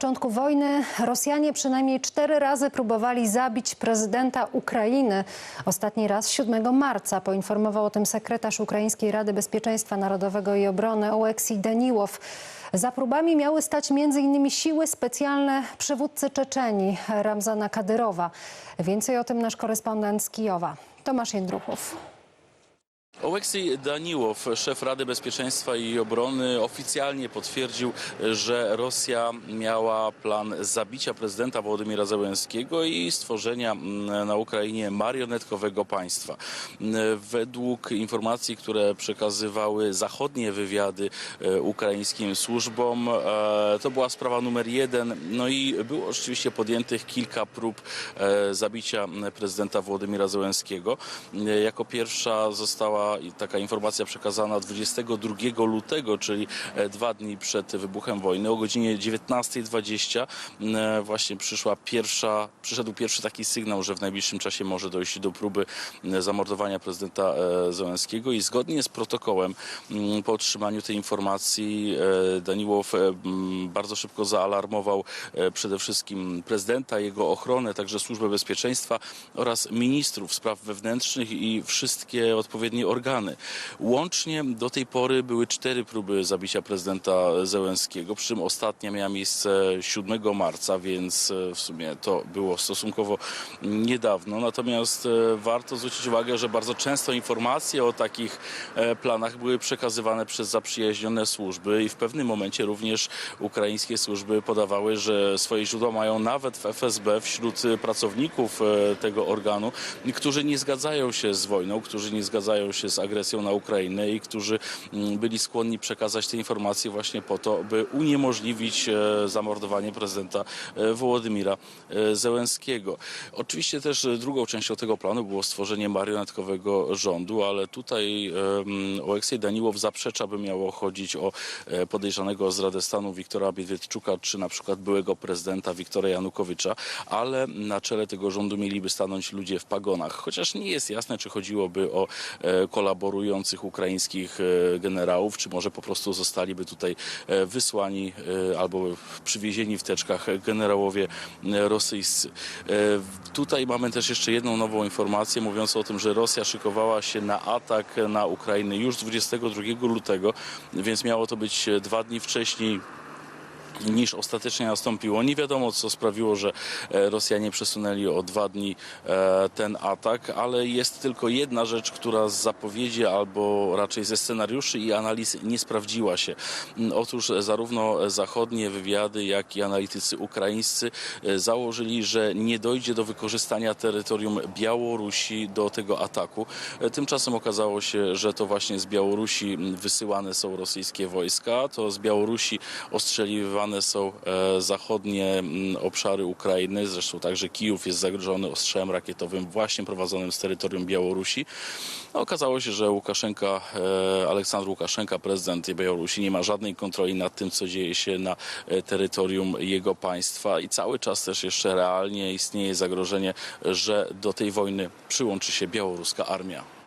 początku wojny Rosjanie przynajmniej cztery razy próbowali zabić prezydenta Ukrainy. Ostatni raz 7 marca poinformował o tym sekretarz Ukraińskiej Rady Bezpieczeństwa Narodowego i Obrony Oleksij Daniłow. Za próbami miały stać m.in. siły specjalne przywódcy Czeczeni Ramzana Kadyrowa. Więcej o tym nasz korespondent z Kijowa, Tomasz Jędruchów. Oleksij Daniłow, szef Rady Bezpieczeństwa i Obrony, oficjalnie potwierdził, że Rosja miała plan zabicia prezydenta Wołodymira Zełenskiego i stworzenia mm, na Ukrainie marionetkowego państwa. Według informacji, które przekazywały zachodnie wywiady e, ukraińskim służbom, e, to była sprawa numer jeden. No i było oczywiście podjętych kilka prób e, zabicia prezydenta Wołodymira Zełenskiego. Jako pierwsza została i taka informacja przekazana 22 lutego, czyli e, dwa dni przed wybuchem wojny. O godzinie 19.20 e, właśnie przyszła pierwsza, przyszedł pierwszy taki sygnał, że w najbliższym czasie może dojść do próby zamordowania prezydenta e, Zełenskiego i zgodnie z protokołem po otrzymaniu tej informacji Daniłow bardzo szybko zaalarmował przede wszystkim prezydenta, jego ochronę, także służbę bezpieczeństwa oraz ministrów spraw wewnętrznych i wszystkie odpowiednie organy. Łącznie do tej pory były cztery próby zabicia prezydenta Zełenskiego, przy czym ostatnia miała miejsce 7 marca, więc e, w sumie to było stosunkowo niedawno. Natomiast e, warto zwrócić uwagę, że bardzo często informacje o takich e, planach były przekazywane przez zaprzyjaźnione służby i w pewnym momencie również ukraińskie służby podawały, że swoje źródła mają nawet w FSB wśród pracowników tego organu, którzy nie zgadzają się z wojną, którzy nie zgadzają się z agresją na Ukrainę i którzy mm, byli skłonni przekazać te informacje właśnie po to, by uniemożliwić e, zamordowanie prezydenta e, Wołodymira e, Zełenskiego. Oczywiście też drugą częścią tego planu było stworzenie marionetkowego rządu, ale tutaj Oleksiej Daniłow zaprzecza, by miało chodzić o podejrzanego o zdradę stanu Wiktora Biedwieczuka, czy na przykład byłego prezydenta Wiktora Janukowycza, ale na czele tego rządu mieliby stanąć ludzie w pagonach. Chociaż nie jest jasne, czy chodziłoby o kolaborujących ukraińskich e, generałów, czy może po prostu zostaliby tutaj e, wysłani e, albo przywiezieni w teczkach generałowie rosyjscy. Tutaj mamy też jeszcze jedną nową informację mówiącą o tym, że Rosja szykowała się na atak na Ukrainę już 22 lutego, więc miało to być dwa dni wcześniej niż ostatecznie nastąpiło. Nie wiadomo, co sprawiło, że e, Rosjanie przesunęli o dwa dni e, ten atak, ale jest tylko jedna rzecz, która z zapowiedzi albo raczej ze scenariuszy i analiz nie sprawdziła się. Mm, Otóż e, zarówno zachodnie wywiady, jak i analitycy ukraińscy założyli, że nie dojdzie do wykorzystania terytorium Białorusi do tego ataku. Tymczasem okazało się, że to właśnie z Białorusi mm, wysyłane są rosyjskie wojska, to z Białorusi ostrzeliwane są e, zachodnie mm, obszary Ukrainy, zresztą także Kijów jest zagrożony ostrzałem rakietowym właśnie prowadzonym z terytorium Białorusi. No, okazało się, że Łukaszenka, e, Aleksandr Łukaszenka, prezydent Białorusi, nie ma żadnej kontroli nad tym, co dzieje się na e, terytorium jego państwa i cały czas też jeszcze realnie istnieje zagrożenie, że do tej wojny przyłączy się białoruska armia.